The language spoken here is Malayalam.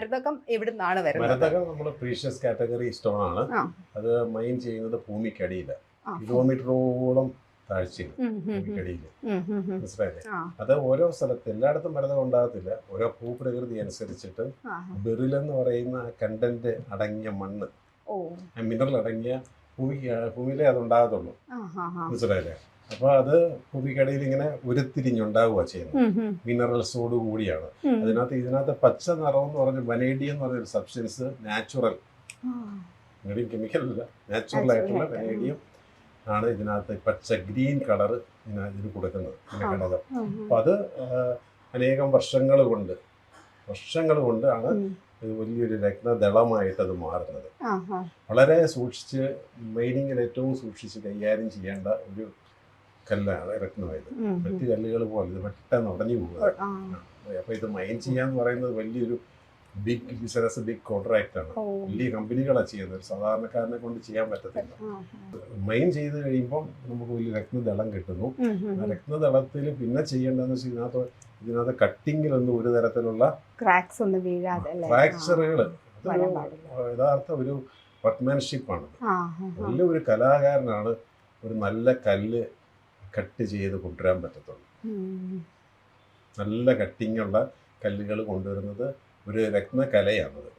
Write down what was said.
മരതകം എവിടുന്നാണ് വരുന്നത്? മരതകം നമ്മുടെ പ്രീഷ്യസ് കാറ്റഗറി സ്റ്റോൺ ആണ്. അത് മൈൻ ചെയ്യുന്നത് ഭൂമിക്കടിയിൽ. കിലോമീറ്ററോളം താഴ്ചയിൽ. ഭൂമിക്കടിയിൽ. മനസ്സിലായില്ലേ? അത് ഓരോ സ്ഥലത്ത് എല്ലായിടത്തും മരതകം ഉണ്ടാകത്തില്ല. ഓരോ ഭൂപ്രകൃതി അനുസരിച്ചിട്ട് ബെറിലെന്ന് പറയുന്ന കണ്ടന്റ് അടങ്ങിയ മണ്ണ് മിനറൽ അടങ്ങിയ ഭൂമി ഭൂമിയിലേ അത് ഉണ്ടാകത്തുള്ളൂ. മനസ്സിലായില്ലേ? അപ്പൊ അത് ഭൂമിക്കടിയിൽ ഇങ്ങനെ ഉരുത്തിരിഞ്ഞുണ്ടാവുക ചെയ്യുന്നത്. മിനറൽസോട് കൂടിയാണ്. അതിനകത്ത് ഇതിനകത്ത് പച്ച നിറം എന്ന് പറഞ്ഞ വനേഡിയം എന്ന് പറഞ്ഞൊരു സബ്സ്റ്റൻസ് നാച്ചുറൽ വനേഡിയം കെമിക്കൽ അല്ല നാച്ചുറൽ ആയിട്ടുള്ള വനേഡിയം ആണ് ഇതിനകത്ത് പച്ച ഗ്രീൻ കളർ ഇതിന് കൊടുക്കുന്നത് ഘടകം. അപ്പൊ അത് അനേകം വർഷങ്ങൾ കൊണ്ട് വർഷങ്ങൾ കൊണ്ടാണ് വലിയൊരു രത്നദളമായിട്ട് അത് മാറുന്നത്. വളരെ സൂക്ഷിച്ച് മൈനിങ്ങിൽ ഏറ്റവും സൂക്ഷിച്ച് കൈകാര്യം ചെയ്യേണ്ട ഒരു കല്ലാണ് ഉം. മറ്റു കല്ലുകൾ പോലെ ഇത് പെട്ടെന്ന് ഉടഞ്ഞു പോകുക ആ, അപ്പൊ ഇത് മൈൻ ചെയ്യാന്ന് പറയുന്നത് വലിയൊരു ബിഗ് ബിസിനസ് ബിഗ് കോൺട്രാക്ട് ആണ്. വലിയ കമ്പനികളാണ് ചെയ്യുന്നത്. ഒരു സാധാരണക്കാരനെ കൊണ്ട് ചെയ്യാൻ പറ്റത്തില്ല. മൈൻ ചെയ്ത് കഴിയുമ്പോൾ നമുക്ക് വലിയ രക്തദളം കിട്ടുന്നു. രക്തദളത്തിൽ ആ. പിന്നെ ചെയ്യേണ്ടതെന്ന് വെച്ചാൽ ഇതിനകത്ത് ഇതിനകത്ത് കട്ടിങ്ങിലൊന്നും ഒരു തരത്തിലുള്ള ക്രാക്സ് ഒന്നും വീഴാതെ ഫ്രാക്ചറുകൾ. യഥാർത്ഥ ഒരു വർക്ക്മാൻഷിപ്പാണ്. നല്ല ഒരു കലാകാരനാണ്. ഒരു നല്ല കല്ല് കട്ട് ചെയ്ത് കൊണ്ടുവരാൻ പറ്റത്തുള്ളൂ. നല്ല കട്ടിങ്ങുള്ള കല്ലുകൾ കൊണ്ടുവരുന്നത് ഒരു രത്നകലയാണത്